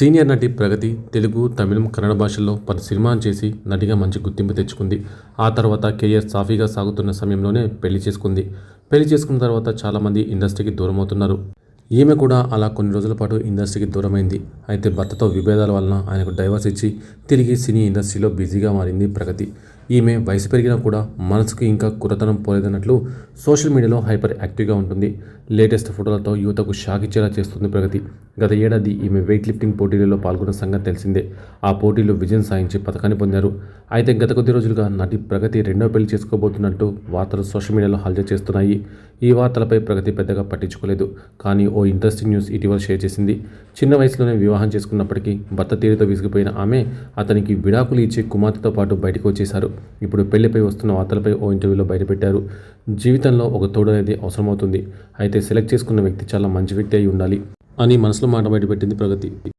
Senior నటి ప్రగతి తెలుగు తమిళం కన్నడ భాషల్లో పలు సినిమాలు చేసి నటిగా మంచి గుర్తింపు తెచ్చుకుంది. ఆ తర్వాత కెరియర్ సాఫీగా సాగుతున్న సమయంలోనే పెళ్ళి చేసుకుంది. పెళ్ళి చేసుకున్న తర్వాత చాలామంది ఇండస్ట్రీకి దూరం అవుతున్నారు ఈమె కూడా అలా కొన్ని రోజుల పాటు ఇండస్ట్రీకి దూరమైంది. అయితే భర్తతో విభేదాల వలన ఆయనకు డైవర్స్ ఇచ్చి తిరిగి సినీ ఇండస్ట్రీలో బిజీగా మారింది ప్రగతి. ఈమె వయసు పెరిగినా కూడా మనసుకు ఇంకా కురతనం పోలేదన్నట్లు సోషల్ మీడియాలో హైపర్ యాక్టివ్గా ఉంటుంది. లేటెస్ట్ ఫోటోలతో యువతకు షాక్ ఇచ్చేలా చేస్తుంది ప్రగతి. గత ఏడాది ఈమె వెయిట్ లిఫ్టింగ్ పోటీలలో పాల్గొన్న సంగతి తెలిసిందే. ఆ పోటీలో విజయం సాధించి పథకాన్ని పొందారు. అయితే గత కొద్ది రోజులుగా నటి ప్రగతి రెండో పెళ్ళి చేసుకోబోతున్నట్టు వార్తలు సోషల్ మీడియాలో హల్చల్ చేస్తున్నాయి. ఈ వార్తలపై ప్రగతి పెద్దగా పట్టించుకోలేదు. కానీ ఓ ఇంట్రెస్టింగ్ న్యూస్ ఇటీవల షేర్ చేసింది. చిన్న వయసులోనే వివాహం చేసుకున్నప్పటికీ భర్త తీరుతో విసిగిపోయిన ఆమె అతనికి విడాకులు ఇచ్చి కుమార్తెతో పాటు బయటకు వచ్చేశారు. ఇప్పుడు పెళ్ళిపై వస్తున్న వార్తలపై ఓ ఇంటర్వ్యూలో బయటపెట్టారు. జీవితంలో ఒక తోడు అనేది అవసరమవుతుంది. అయితే సెలెక్ట్ చేసుకున్న వ్యక్తి చాలా మంచి వ్యక్తి అయి ఉండాలి అని మనసులో మాట బయటపెట్టింది ప్రగతి.